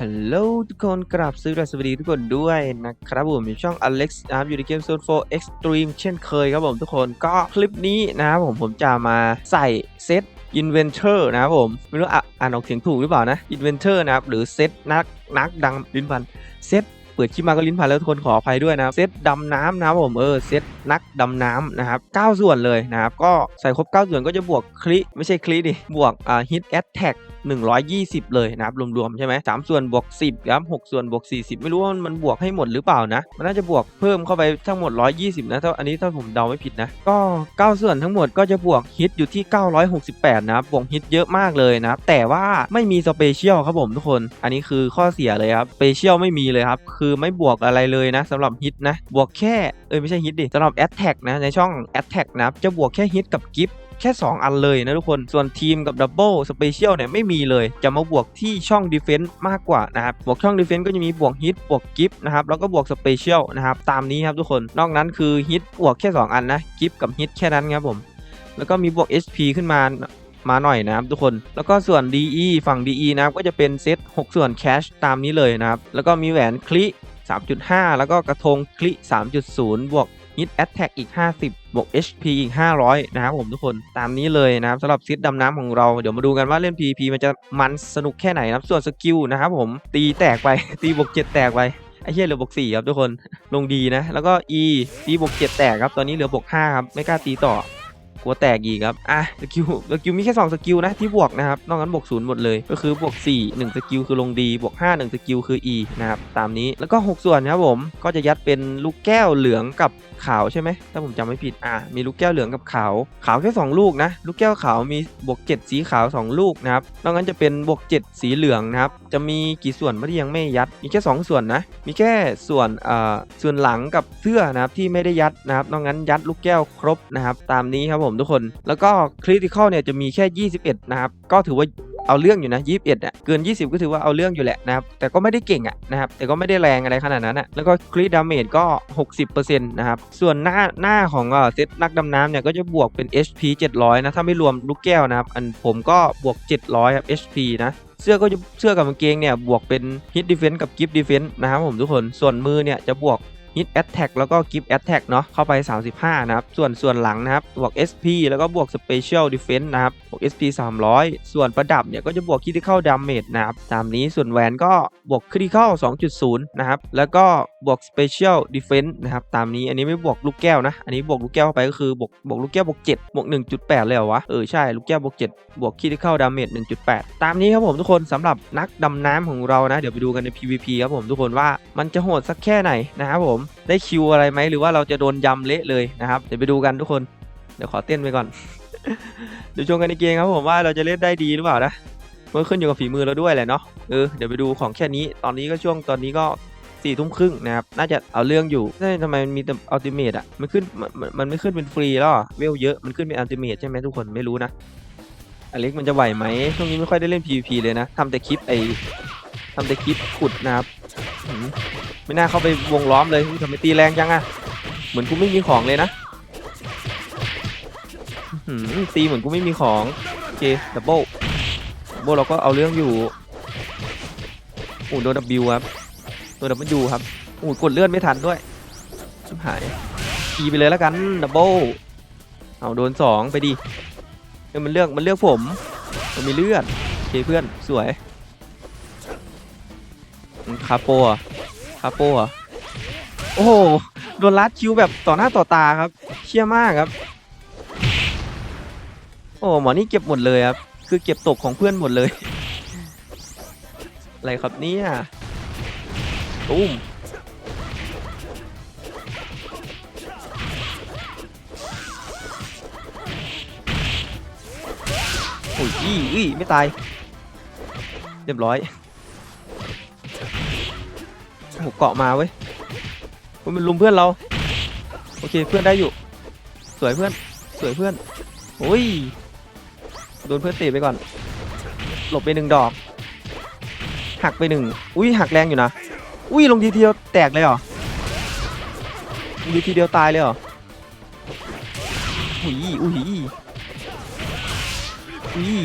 ฮัลโหลทุกคนกราบสวัสดีทุกคนด้วยนะครับผมอยู่ช่อง Alex นะครับอยู่ในเกม Zone 4 Extreme เช่นเคยครับผมทุกคนก็คลิปนี้นะครับผมผมจะมาใส่เซต Inventor นะครับผม ไม่รู้อะอ่านออกเสียงถูกหรือเปล่านะ Inventor นะครับ หรือเซตนักนักดังลิ้นพันเซตเปิดคลิปมาก็ลิ้นพันแล้วทุกคนขออภัยด้วยนะเซตดำน้ำนะครับผมเออเซตนักดำน้ำนะครับ9ส่วนเลยนะครับก็ใส่ครบ 9 ส่วนก็จะบวกคลิไม่ใช่คลิดิบวกอ่า hit attack 120 เลยนะครับรวมๆใช่ไหมสามส่วนบวก10ครับ6ส่วนบวก 40 ไม่รู้ว่ามันบวกให้หมดหรือเปล่านะ มันน่าจะบวกเพิ่มเข้าไปทั้งหมด 120 นะถ้าอันนี้ถ้าผมเดาไม่ผิดนะ ก็ 9 ส่วนทั้งหมดก็จะบวกฮิตอยู่ที่ 968 นะครับบวกฮิตเยอะมากเลยนะครับแต่ว่าไม่มีสเปเชียลครับผมทุกคน อันนี้คือข้อเสียเลยครับสเปเชียลไม่มีเลยครับคือไม่บวกอะไรเลยนะสำหรับฮิตนะบวกแค่เอ้ยไม่ใช่ฮิตดิสำหรับแอตแทกนะในช่องแอตแทกนะจะบวกแค่ฮิตกับกิฟ แค่ 2 อันเลยนะทุกคน ส่วนทีมกับดับเบิลสเปเชียลเนี่ยไม่มีเลย จะมาบวกที่ช่องดีเฟนส์มากกว่านะครับ บวกช่องดีเฟนส์ก็จะมีบวกฮิตบวกกิฟนะครับ แล้วก็บวกสเปเชียลนะครับ ตามนี้ครับทุกคน นอกนั้นคือฮิตบวกแค่ 2 อันนะ กิฟกับฮิตแค่นั้นครับผม แล้วก็มีบวก HP ขึ้นมามาหน่อยนะครับทุกคน แล้วก็ส่วน DE ฝั่ง DE นะครับก็จะเป็นเซต6 ส่วนแคชตามนี้เลยนะครับ แล้วก็มีแหวนคลิ3.5 แล้วก็กระทงคลิ3.0 บวก Hit Attack อีก 50 บวก HP อีก 500 นะครับผมทุกคนตามนี้เลยนะครับสำหรับซิดดำน้ำของเราเดี๋ยวมาดูกันว่าเล่น PVP มันจะมันสนุกแค่ไหนนะส่วนสกิลนะครับผมตีแตกไป ตีบวก7แตกไปไอ้เหี้ยเหลือบวก4ครับทุกคนลงดีนะ แล้วก็ E ตีบวก7แตกครับ ตอนนี้เหลือบวก5ครับ ไม่กล้าตีต่อ กลัวแตกอีกครับ อะสกิลสกิลมีแค่2สกิลนะที่บวกนะครับ นอกนั้นบวกศูนย์หมดเลย ก็คือบวก 4 1 สกิลคือลงดีบวก 5 1 สกิลคือ E นะครับ ตามนี้แล้วก็ 6 ส่วนนะครับผมก็จะยัดเป็นลูกแก้วเหลืองกับขาวใช่ไหมถ้าผมจำไม่ผิดอะมีลูกแก้วเหลืองกับขาว ขาวแค่ 2 ลูกนะ ลูกแก้วขาวมีบวก 7 สีขาว 2 ลูกนะครับนอกนั้นจะเป็นบวก 7 สีเหลืองนะครับจะมีกี่ส่วนไม่ที่ยังไม่ยัดมีแค่ 2 ส่วนนะมีแค่ส่วนเอ่าส่วนหลังกับเสื้อนะครับที่ไม่ได้ยัดนะครับนอกนั้นยัดลูกแก้วครบนะครับตามนี้ครับผมทุกคน แล้วก็คริติคอลเนี่ยจะมีแค่ 21 นะครับ ก็ถือว่าเอาเรื่องอยู่นะ21อะเกิน 20 ก็ถือว่าเอาเรื่องอยู่แหละนะครับ แต่ก็ไม่ได้เก่งอะนะครับ แต่ก็ไม่ได้แรงอะไรขนาดนั้นอะ แล้วก็คริดาเมจก็ 60%นะครับ ส่วนหน้าหน้าของเอ่อเซตนักดำน้ำเนี่ยก็จะบวกเป็น HP 700 นะ ถ้าไม่รวมลูกแก้วนะครับ อันผมก็บวก 700 ครับ HP นะเสื้อก็จะเสื้อกับกางเกงเนี่ยบวกเป็น Hit Defense กับ Gift Defense นะครับผมทุกคน ส่วนมือเนี่ยจะบวก Hit Attack แล้วก็ Gift Attack เนาะเข้าไป 35 นะครับ ส่วนส่วนหลังนะครับบวก SP แล้วก็บวก Special Defense นะครับบวก SP 300 ส่วนประดับเนี่ยก็จะบวก Critical Damage นะครับตามนี้ส่วนแหวนก็บวก Critical 2.0 นะครับ แล้วก็บวก Special Defense นะครับตามนี้อันนี้ไม่บวกลูกแก้วนะ อันนี้บวกลูกแก้วเข้าไปก็คือบวกบวกลูกแก้วบวก 7 บวก 1.8 เลยเหรอวะเออใช่ลูกแก้วบวก 7 บวก Critical Damage 1.8 ตามนี้ครับผมทุกคนสำหรับนักดำน้ำของเรานะเดี๋ยวไปดูกันใน PVP ครับผมทุกคนว่ามันจะโหดสักแค่ไหนนะครับผมได้คิวอะไรไหมหรือว่าเราจะโดนยำเละเลยนะครับเดี๋ยวไปดูกันทุกคนเดี๋ยวขอเต้นไปก่อนเดี๋ยวชมกันในเกมครับผมว่าเราจะเล่นได้ดีหรือเปล่านะมันขึ้นอยู่กับฝีมือเราด้วยแหละเนาะเออเดี๋ยวไปดูของแค่นี้ตอนนี้ก็ช่วงตอนนี้ก็สี่ทุ่มครึ่งนะครับน่าจะเอาเรื่องอยู่เฮ้ยทำไมมันมีแต่อัลติเมทอะมันขึ้นมันมันไม่ขึ้นเป็นฟรีแล้วอเวลเยอะมันขึ้นเป็นอัลติเมทใช่ไหมทุกคนไม่รู้นะอเล็กมันจะไหวไหมช่วงนี้ไม่ค่อยได้เล่น PVP เลยนะทำแต่คลิปไอทำแต่คลิปขุดนะครับ ไม่น่าเข้าไปวงล้อมเลยทำไมตีแรงจังอะเหมือนกูไม่มีของเลยนะตีเหมือนกูไม่มีของโอเคดับเบิลดับเบิลเราก็เอาเรื่องอยู่โอ้โดนดับบิวครับโดนดับเบิลยูครับโอ้กดเลื่อนไม่ทันด้วยชิบหายทีไปเลยแล้วกันดับเบิลเอาโดนสองไปดิเอ้ยมันเลือกมันเลือกผมมันมีเลือดโอเคเพื่อนสวยคาโปอะาโปอะโอ้โหโดนลัดคิวแบบต่อหน้าต่อตาครับเชี่ยมากครับ โอ้หมอนี่เก็บหมดเลยครับ คือเก็บตกของเพื่อนหมดเลย อะไรครับเนี่ยตุ้มโอ้ยอี้อี้ไม่ตาย เรียบร้อย โอ้โหเกาะมาเว้ยเฮ้ยมันลุมเพื่อนเรา โอเคเพื่อนได้อยู่ สวยเพื่อน สวยเพื่อนโอ้ย โดนเพื่อนเตะไปก่อน หลบไปหนึ่งดอก หักไปหนึ่ง อุ้ยหักแรงอยู่นะ อุ้ยลงทีเดียวแตกเลยเหรอลงทีเดียวตายเลยเหรออุ้ยอุ้ยอุ้ย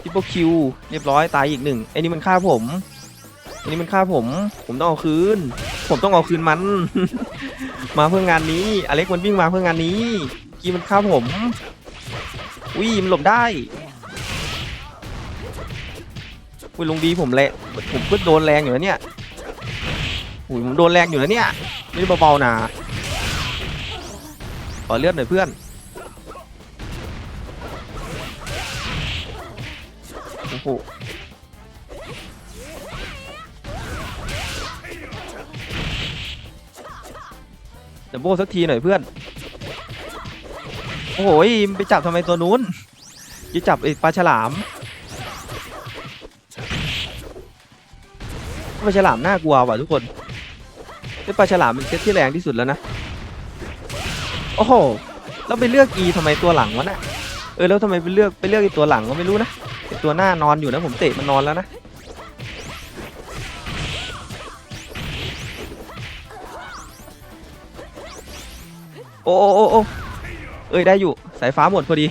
ทิปเปิลคิว เรียบร้อยตายอีกหนึ่งไอ้นี่มันฆ่าผม อ้นี่มันฆ่าผม ผมต้องเอาคืน ผมต้องเอาคืนมัน มาเพื่องานนี้ อเล็กมันวิ่งมาเพื่องานนี้กี้มันฆ่าผมวิมันหลบได้อุ้ยลงดีผมแรงผมก็โดนแรงอยู่แล้วเนี่ยอุ้ยผมโดนแรงอยู่แล้วเนี่ยไม่ได้เบาๆนะขอเลือดหน่อยเพื่อนโอ้โห ดับโบสักทีหน่อยเพื่อน โอ้โหไปจับทำไมตัวนู้นจะจับไอ้ปลาฉลามปลาฉลามน่ากลัวว่ะทุกคนไอ้ปลาฉลามเป็นเซตที่แรงที่สุดแล้วนะ โอ้โหแล้วไปเลือกอีทำไมตัวหลังวะน่ะเออแล้วทำไมไปเลือกไปเลือกไอ้ตัวหลังก็ไม่รู้นะไอ้ตัวหน้านอนอยู่นะผมเตะมันนอนแล้วนะ โอ้โอ้โอ้เอ้ยได้อยู่สายฟ้าหมดพอดี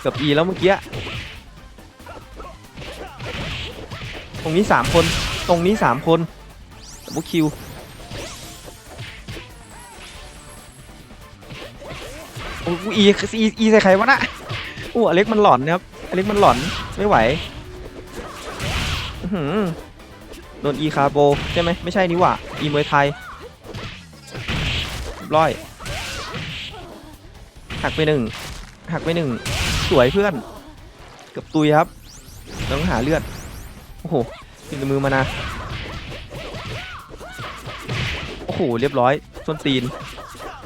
เกือบอีแล้วเมื่อกี้ตรงนี้สามคนตรงนี้สามคนดับเบิลคิวโอ้กูอีอีใส่ใครวะน่ะโอ้อเล็กมันหลอนนะครับอเล็กมันหลอนไม่ไหว อือหือ โดนอีคาโบใช่ไหมไม่ใช่นี่หว่าอีมวยไทยเรียบร้อยหักไปหนึ่งหักไปหนึ่งสวยเพื่อนเกือบตุยครับต้องหาเลือดโอ้โหติดมือมานะโอ้โหเรียบร้อยส้นตีน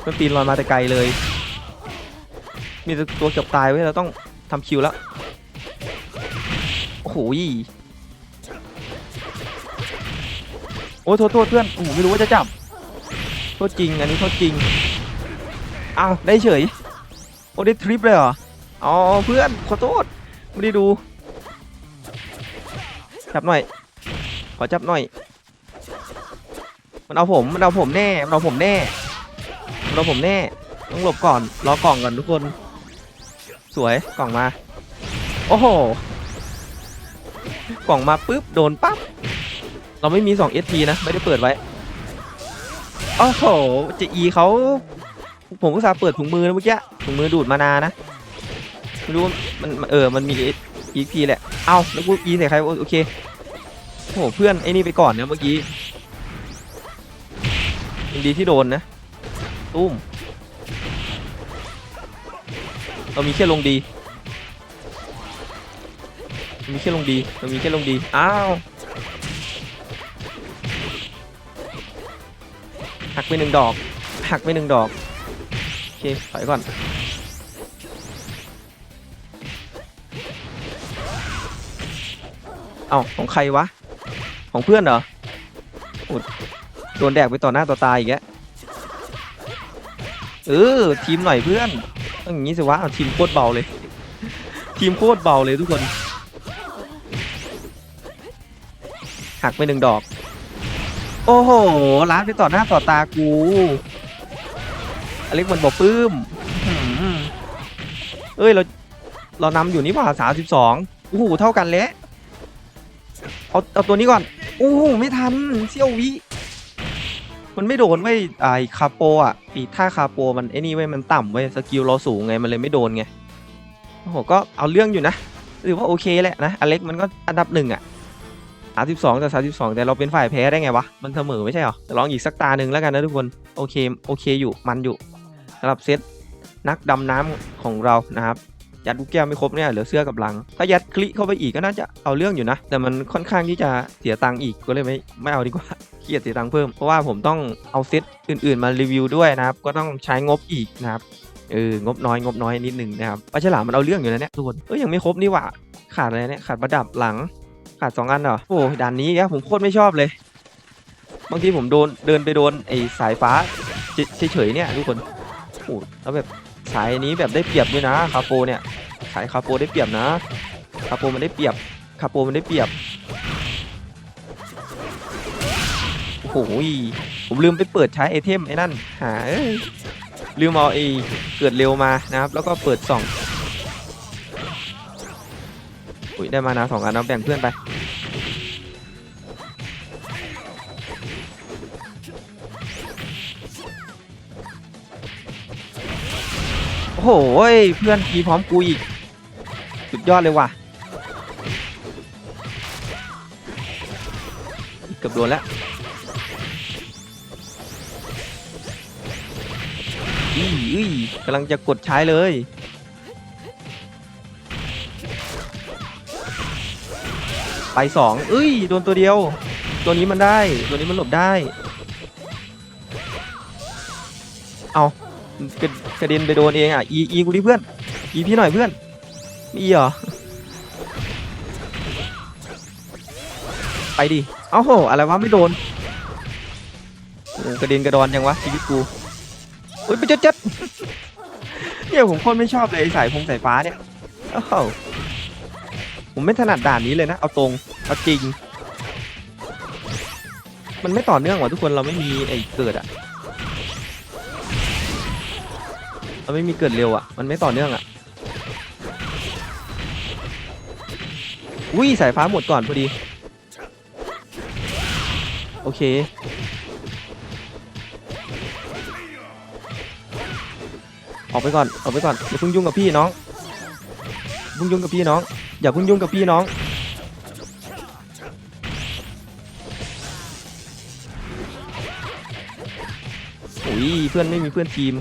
ส้นตีนลอยมาแต่ไกลเลย มีตัวเกือบตายไว้เราต้องทำคิวแล้วโอ้โห อ้ยโทษโทษเพื่อนโอ้ไม่รู้ว่าจะจับโทษจริงอันนี้โทษจริงอ้าวได้เฉยโอ้ได้ทริปเลยเหรออ๋อเพื่อนขอโทษไม่ได้ดูจับหน่อย ขอจับหน่อย มันเอาผม มันเอาผมแน่ มันเอาผมแน่ มันเอาผมแน่ ต้องหลบก่อน รอกล่องก่อนทุกคน สวย กล่องมา โอ้โห กล่องมาปุ๊บ โดนปั๊บ เราไม่มี2 SP นะ ไม่ได้เปิดไว้โอ้โหจะอีเขาผมก็สาเปิดถุงมือนะเมื่อกี้ถุงมือดูดมานานะไม่รู้มันเออมันมี EP แหละ เอ้าแล้วกูอีใส่ใครโอเคโอ้โหเพื่อนไอ้นี่ไปก่อนนะเมื่อกี้ยังดีที่โดนนะตุ้มเรามีแค่ลงดี มีแค่ลงดีเรามีแค่ลงดี อ้าว หักไปหนึ่งดอก หักไปหนึ่งดอก โอเคถอยก่อน เอ้าของใครวะ ของเพื่อนเหรอโอ้โดนแดกไปต่อหน้าต่อตาอีกแกเออทีมหน่อยเพื่อนต้องอย่างนี้สิวะทีมโคตรเบาเลย ทีมโคตรเบาเลยทุกคน หักไปหนึ่งดอก โอ้โหล้านไปต่อหน้าต่อตากู อเล็กมันบอกปื้มเอ้ยเราเรานำอยู่นี่หว่าสามสิบสองโอ้โหเท่ากันแล้วเอาเอาตัวนี้ก่อนโอ้โหไม่ทันเซี่ยววิมันไม่โดนไว้ไอ้คาโปอะปีท่าคาโปมันไอ้นี่ไว้ยมันต่ำไว้ยสกิลเราสูงไงมันเลยไม่โดนไงโอ้โหก็เอาเรื่องอยู่นะถือว่าโอเคแหละนะอเล็กมันก็อันดับหนึ่งอะ สามสิบสองแต่สามสิบสองแต่เราเป็นฝ่ายแพ้ได้ไงวะ มันเสมอไม่ใช่หรอลองอีกสักตาหนึ่งแล้วกันนะทุกคน โอเค โอเคอยู่ มันอยู่สำหรับเซตนักดำน้ำของเรานะครับ ยัดลูกแก้วไม่ครบเนี่ยเหลือเสื้อกับหลัง ถ้ายัดคลิเข้าไปอีกก็น่าจะเอาเรื่องอยู่นะ แต่มันค่อนข้างที่จะเสียตังค์อีกก็เลยไม่ไม่เอาดีกว่าเครียดเสียตังค์เพิ่ม เพราะว่าผมต้องเอาเซตอื่นๆมารีวิวด้วยนะครับ ก็ต้องใช้งบอีกนะครับเอองบน้อยงบน้อยนิดหนึ่งนะครับปลาฉลามมันเอาเรื่องอยู่แล้วเนี่ยทุกคนเอ้ยยังไม่ครบนี่หว่าขาดอะไรเนี่ยขาดประดับหลัง ขาดสองอันเหรอโอ้ด่านนี้แกผมโคตรไม่ชอบเลย บางทีผมโดนเดินไปโดนไอ้สายฟ้าเฉยๆเนี่ยทุกคนโอ้แล้วแบบสายนี้แบบได้เปรียบด้วยนะคาโปเนี่ยสายคาโปได้เปรียบนะคาโปมันได้เปรียบคาโปมันได้เปรียบโอ้โหผมลืมไปเปิดใช้ไอเทมไอ้นั่นหาลืมเอาไอ้เกิดเร็วมานะครับแล้วก็เปิดส่อง อุ้ยได้มานะสองอันเอาแบ่งเพื่อนไปโอ้โหเพื่อนกีพร้อมกูอีก สุดยอดเลยว่ะเกือบโดนแล้วอีอีกำลังจะกดใช้เลย ไปสองเอ้ยโดนตัวเดียว ตัวนี้มันได้ ตัวนี้มันหลบได้ เอากระกระเด็นไปโดนเองอะ อีอีกูดิเพื่อน อีพี่หน่อยเพื่อนมีอีเหรอ ไปดิ เอ้าโห อะไรวะไม่โดนกระเด็นกระดอนยังวะชีวิตกูอุ้ยไปเจ็ดเจ็ดเนี่ยผมโคนไม่ชอบเลยสายพงสายฟ้าเนี่ยโอ้โห ผมไม่ถนัดด่านนี้เลยนะ เอาตรงเอาจริง มันไม่ต่อเนื่องว่ะทุกคนเราไม่มีไอ้เกิดอะเราไม่มีเกิดเร็วอะมันไม่ต่อเนื่องอะอุ้ยสายฟ้าหมดก่อนพอดี โอเคออกไปก่อนออกไปก่อนอย่าเพิ่งยุ่งกับพี่น้อง เพิ่งยุ่งกับพี่น้อง อย่าเพิ่งยุ่งกับพี่น้อง อุ้ยเพื่อนไม่มีเพื่อนทีม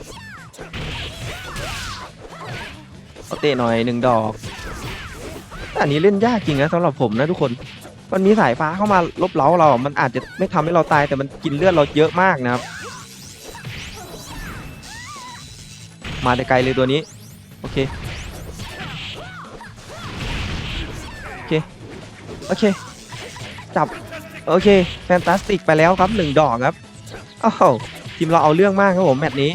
เอาเตะหน่อยหนึ่งดอกอันนี้เล่นยากจริงนะสำหรับผมนะทุกคนมันมีสายฟ้าเข้ามาลบเล้าเรา มันอาจจะไม่ทำให้เราตายแต่มันกินเลือดเราเยอะมากนะครับ มาแต่ไกลเลยตัวนี้ โอเค เค โอเค จับ โอเค แฟนตาสติกไปแล้วครับหนึ่งดอกครับอ้าวทีมเราเอาเรื่องมากครับผมแมตช์นี้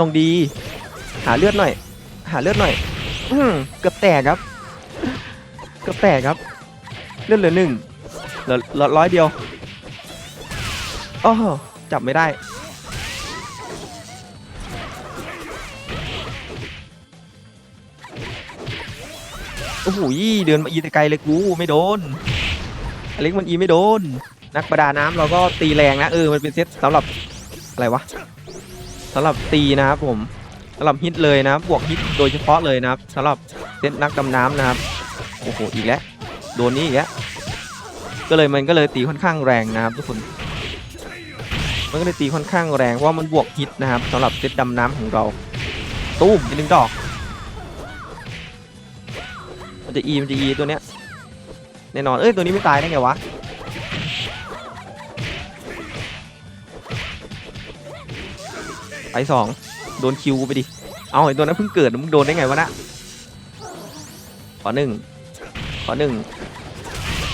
ลงดี หาเลือดหน่อย หาเลือดหน่อย อืมเกือบแตกครับ เกือบแตกครับ เลือดเหลือหนึ่งเหลือร้อยเดียวอ้อจับไม่ได้ อ้โหยี่เดินมาอีแต่ไกลเลยกูไม่โดนอเล็กมันอีไม่โดน นักประดาน้ำเราก็ตีแรงนะเออมันเป็นเซตสำหรับอะไรวะสำหรับตีนะครับผมสำหรับฮิตเลยนะบวกฮิตโดยเฉพาะเลยนะครับสำหรับเซตนักดำน้ำนะครับโอ้โหอีกแล้วโดนนี้อีกแล้วก็เลยมันก็เลยตีค่อนข้างแรงนะครับทุกคนมันก็เลยตีค่อนข้างแรงเพราะว่ามันบวกฮิตนะครับสำหรับเซตดำน้ำของเรา ตู้มอีกหนึ่งดอก มันจะอีมันจะอีตัวเนี้ยแน่นอน เอ้ย ตัวนี้ไม่ตายได้ไงวะ ไปสองโดนคิวกูไปดิ เอาไอ้ตัวนั้นเพิ่งเกิดมึงโดนได้ไงวะนะขอหนึ่งขอหนึ่ง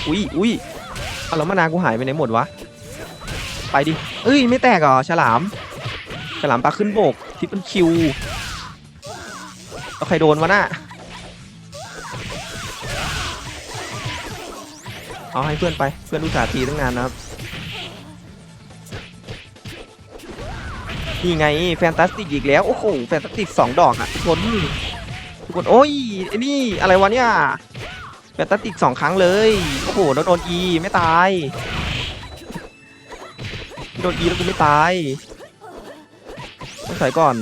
อุ้ยอุ้ยเอาแล้วมานากูหายไปไหนหมดวะ ไปดิ เอ้ย ไม่แตกเหรอ ฉลาม ฉลามปลาขึ้นโบกที่เป็นคิวแล้วใครโดนวะน่ะ เอาให้เพื่อนไป เพื่อนอุตส่าห์ตีตั้งนานนะครับ นี่ไงแฟนตาสติกอีกแล้ว โอ้โห แฟนตาสติกสองดอกอะทุกคนทุกคน โอ้ยไอ้นี่อะไรวะเนี่ย แฟนตาสติกสองครั้งเลย โอ้โหโดนอีไม่ตาย โดนอีแล้วกูไม่ตายต้องใส่ก่อน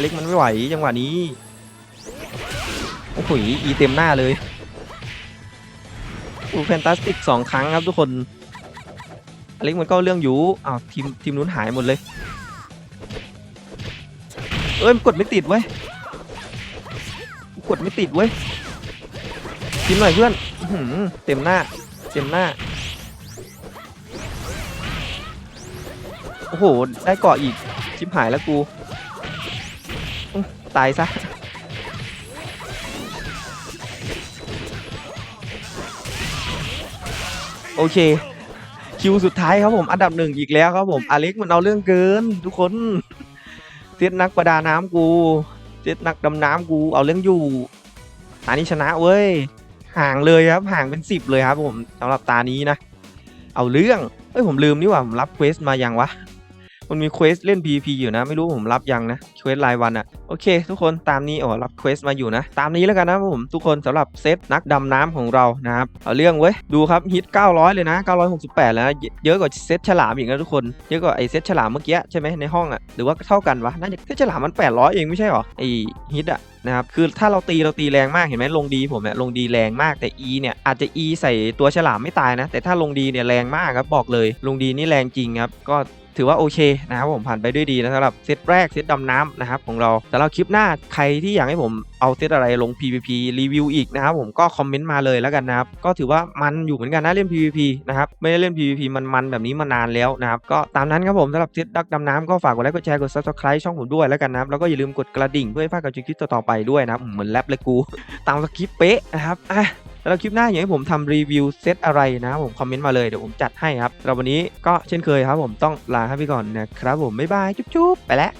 เล็กมันไม่ไหวจังหวะนี้ โอ้โหอีเต็มหน้าเลย อูแฟนตาสติกสองครั้งครับทุกคนอเล็กมันก็เรื่องอยู่อ้าวทีมทีมนู้นหายหมดเลย เอ้ยกดไม่ติดเว้ยกดไม่ติดเว้ยทีมหน่อยเพื่อนอืเต็มหน้า เต็มหน้า โอ้โห ได้เกาะอีก ชิบหายแล้วกู ตายซะ โอเค คิวสุดท้ายครับผม อันดับหนึ่งอีกแล้วครับผมอเล็กมันเอาเรื่องเกิน ทุกคนเซตนักประดาน้ำกูเซตนักดำน้ำกูเอาเรื่องอยู่ตานี้ชนะเว้ยห่างเลยครับห่างเป็นสิบเลยครับผมสำหรับตานี้นะ เอาเรื่องเอ้ยผมลืมนี่หว่าผมรับเควสมายังวะ มันมีเควสเล่น PVP อยู่นะ ไม่รู้ผมรับยังนะเควสรายวันอะโอเค ทุกคนตามนี้อ๋อรับเควสมาอยู่นะ ตามนี้แล้วกันนะผมทุกคนสำหรับเซตนักดำน้ำของเรานะครับเอาเรื่องเว้ยดูครับฮิต 900 เลยนะ 968 แล้วนะเยเยอะกว่าเซตฉลามอีกนะทุกคนเยอะกว่าไอเซตฉลามเมื่อกี้ใช่ไหมในห้องอะหรือว่าเท่ากันวะน่าจะเซตฉลามมัน 800 เองไม่ใช่หรอไอฮิตอะนะครับคือถ้าเราตีเราตีแรงมากเห็นไหมลงดีผมเนี่ยลงดีแรงมากแต่ E เนี่ยอาจจะ E ใส่ตัวฉลามไม่ตายนะ แต่ถ้าลงดีเนี่ยแรงมากครับบอกเลย ลงดีนี่แรงจริงครับก็ ถือว่าโอเคนะครับผมผ่านไปด้วยดีนะสำหรับเซตแรกเซตดำน้ำนะครับของเราแต่เราคลิปหน้าใครที่อยากให้ผมเอาเซตอะไรลง PVP รีวิวอีกนะครับผมก็คอมเมนต์มาเลยแล้วกันนะครับก็ถือว่ามันอยู่เหมือนกันนะเล่น PVP นะครับไม่ได้เล่น PVP มันมันแบบนี้มานานแล้วนะครับก็ตามนั้นครับผมสำหรับเซตดักดำน้ำก็ฝากกดไลค์กดแชร์กด subscribe ช่องผมด้วยแล้วกันนะครับแล้วก็อย่าลืมกดกระดิ่งเพื่อให้พลาดกับคลิปต่อๆไปด้วยนะครับเหมือนแรปเลยกูตามสคริปต์เป๊ะนะครับอะ แล้วคลิปหน้าอยากให้ผมทำรีวิวเซตอะไรนะผมคอมเมนต์มาเลยเดี๋ยวผมจัดให้ครับสำหรับวันนี้ก็เช่นเคยครับผมต้องลาครับพี่ก่อนนะครับผมบ๊ายบายจุ๊บๆไปแล้ว